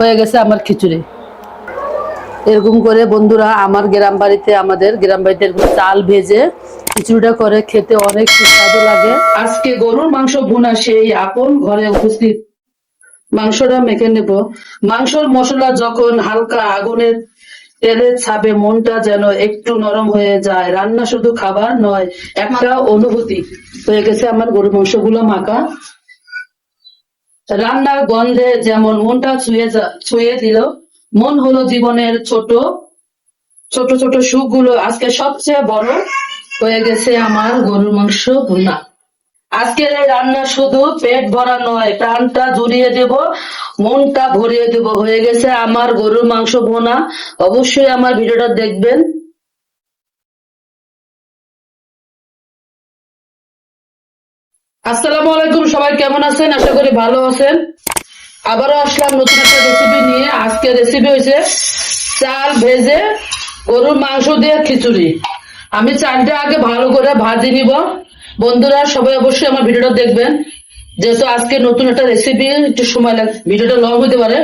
হয়ে গেছে আমার খিচুড়ি। এরকম করে বন্ধুরা আমার গ্রাম বাড়িতে, আমাদের গ্রাম বাড়িতে এরকম চাল ভেজে খিচুড়িটা করে খেতে অনেক সুস্বাদু লাগে। আজকে গরুর মাংস ভুনা, সেই আপন ঘরে উপস্থিত। মাংসটা মেখে নেব। মাংসর মশলা যখন হালকা আগুনের তেলের ছাপে, মনটা যেন একটু নরম হয়ে যায়। রান্না শুধু খাবার নয়, একটা অনুভূতি হয়ে গেছে আমার গরুর মাংসগুলো মাখা। রান্নার গন্ধে যেমন মনটা ছুঁয়ে ছুঁয়ে দিল, মন হলো জীবনের ছোট ছোট ছোট সুখগুলো আজকে সবচেয়ে বড় হয়ে গেছে আমার গরুর মাংস ভুনা। আজকের এই রান্না শুধু পেট ভরা নয়, প্রাণটা জুড়িয়ে দেব, মনটা ভরিয়ে দেব। হয়ে গেছে আমার গরুর মাংস ভোনা। অবশ্যই আমার ভিডিওটা দেখবেন। আসসালামু আলাইকুম, সবাই কেমন আছেন? আশা করি ভালো আছেন। আবারও আসলাম নতুন একটা রেসিপি নিয়ে। আজকে রেসিপি হয়েছে চাল ভেজে গরুর মাংস দিয়ে খিচুড়ি। আমি চালটা আগে ভালো করে ভাজি নিব। বন্ধুরা, সবাই অবশ্যই আমার ভিডিওটা দেখবেন। যেহেতু আজকে নতুন একটা রেসিপি একটু সময় লাগ ভিডিওটা লং হতে পারে।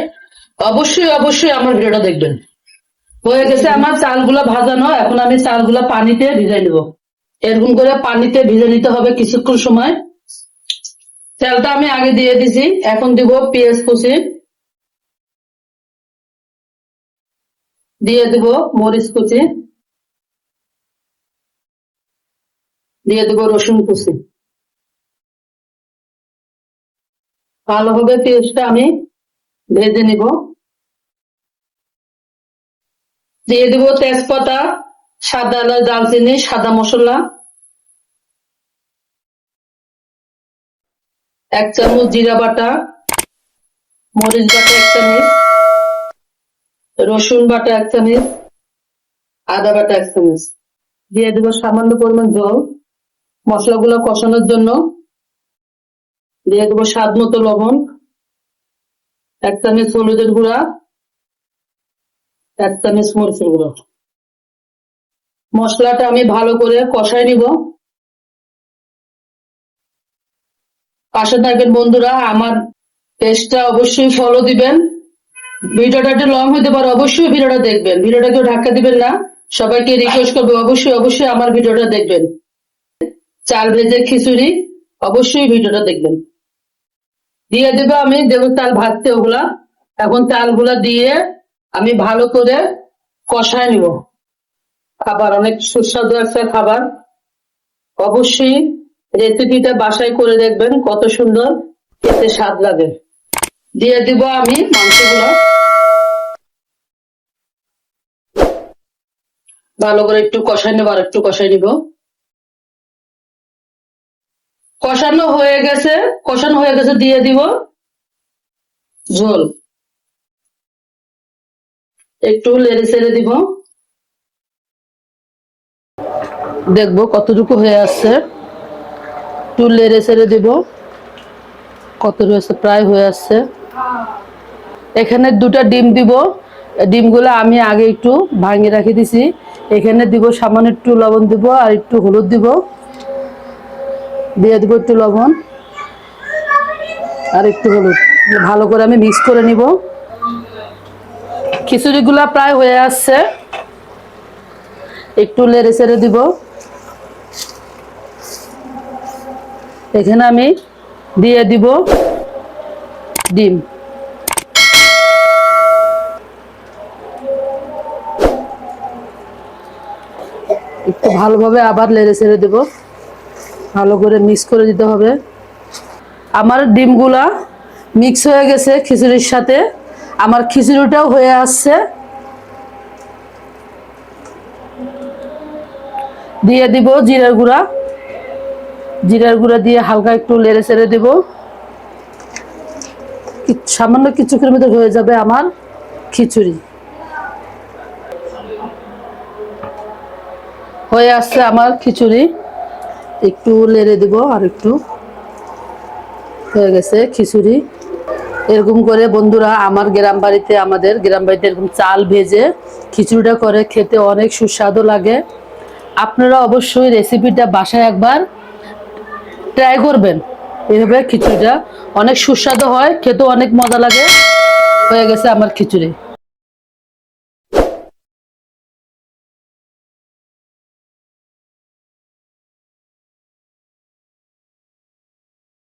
অবশ্যই অবশ্যই আমার ভিডিওটা দেখবেন। হয়ে গেছে আমার চালগুলা ভাজানো। এখন আমি চালগুলা পানিতে ভিজাই নেব। এরকম করে পানিতে ভিজে নিতে হবে কিছুক্ষণ সময়। তেলটা আমি আগে দিয়ে দিছি, এখন দিব পেঁয়াজ কুচি। দিয়ে দিব মরিচ কুচি। দিয়ে দিব রসুন কুচি। ভালোভাবে পেঁয়াজটা আমি ভেজে নিব। দিয়ে দিব তেজপাতা, সাদা এলাচ দালচিনি সাদা মশলা। এক চামচ জিরা বাটা, মরিচ বাটা এক চামচ, রসুন বাটা এক চামচ, আদা বাটা এক চামচ। দিয়ে দেবো সামান্য পরিমাণ জল। মশলাগুলো কষানোর জন্য দিয়ে দেবো স্বাদ মতো লবণ, এক চামচ হলুদের গুঁড়া, এক চামচ মরিচের গুঁড়া। মশলাটা আমি ভালো করে কষাই নিব। পাশে থাকবেন বন্ধুরা, আমার পেজটা অবশ্যই ফলো দিবেন। ভিডিওটা একটু লং হতে পারে, অবশ্যই ভিডিওটা দেখবেন। ভিডিওটা কেউ ধাক্কা দিবেন না। সবাইকে রিকোয়েস্ট করব, অবশ্যই অবশ্যই আমার ভিডিওটা দেখবেন। চাল ভেজে খিচুড়ি, অবশ্যই ভিডিওটা দেখবেন। দিয়ে দেবো আমি, দেবো চাল ভাজতে ওগুলা। এখন চালগুলা দিয়ে আমি ভালো করে কষায় নিব। খাবার অনেক সুস্বাদু একটা খাবার। অবশ্যই রেসিপিটা বাসায় করে দেখবেন, কত সুন্দর খেতে স্বাদ লাগে। দিয়ে দিব আমি মাংসগুলো। ভালো করে একটু কষাই নেব আর একটু কষাই নিব। কষানো হয়ে গেছে, কষানো হয়ে গেছে, দিয়ে দিব ঝোল। একটু লেড়ে ছেড়ে দিব। দেখব কতটুকু হয়ে আসছে। একটু লেড়ে ছেড়ে দিব। কত রয়েছে? প্রায় হয়ে আসছে। এখানে দুটা ডিম দিব। ডিমগুলো আমি আগে একটু ভাঙিয়ে রাখি দিছি। এখানে দিব সামান্য একটু লবণ দিব আর একটু হলুদ দিব। দিয়ে দিব একটু লবণ আর একটু হলুদ। ভালো করে আমি মিক্স করে নিব। খিচুড়িগুলা প্রায় হয়ে আসছে। একটু লেড়ে ছেড়ে দিব। এখানে আমি দিয়ে দিব ডিম। একটু ভালোভাবে আবার লেড়ে ছেড়ে দেব। ভালো করে মিক্স করে দিতে হবে। আমার ডিমগুলা মিক্স হয়ে গেছে খিচুড়ির সাথে। আমার খিচুড়িটাও হয়ে আসছে। দিয়ে দিব জিরার গুঁড়া। জিরার গুঁড়া দিয়ে হালকা একটু লেড়ে ছেড়ে দেব। সামান্য কিছুক্ষণের মধ্যে হয়ে যাবে আমার খিচুড়ি। হয়ে আসছে আমার খিচুড়ি। একটু লেড়ে দিব আর একটু। হয়ে গেছে খিচুড়ি। এরকম করে বন্ধুরা আমার গ্রাম বাড়িতে, আমাদের গ্রাম বাড়িতে এরকম চাল ভেজে খিচুড়িটা করে খেতে অনেক সুস্বাদু লাগে। আপনারা অবশ্যই রেসিপিটা বাসায় একবার ট্রাই করবেন। এভাবে খিচুড়িটা অনেক সুস্বাদু হয়, খেতেও অনেক মজা লাগে। হয়ে গেছে আমার খিচুড়ি।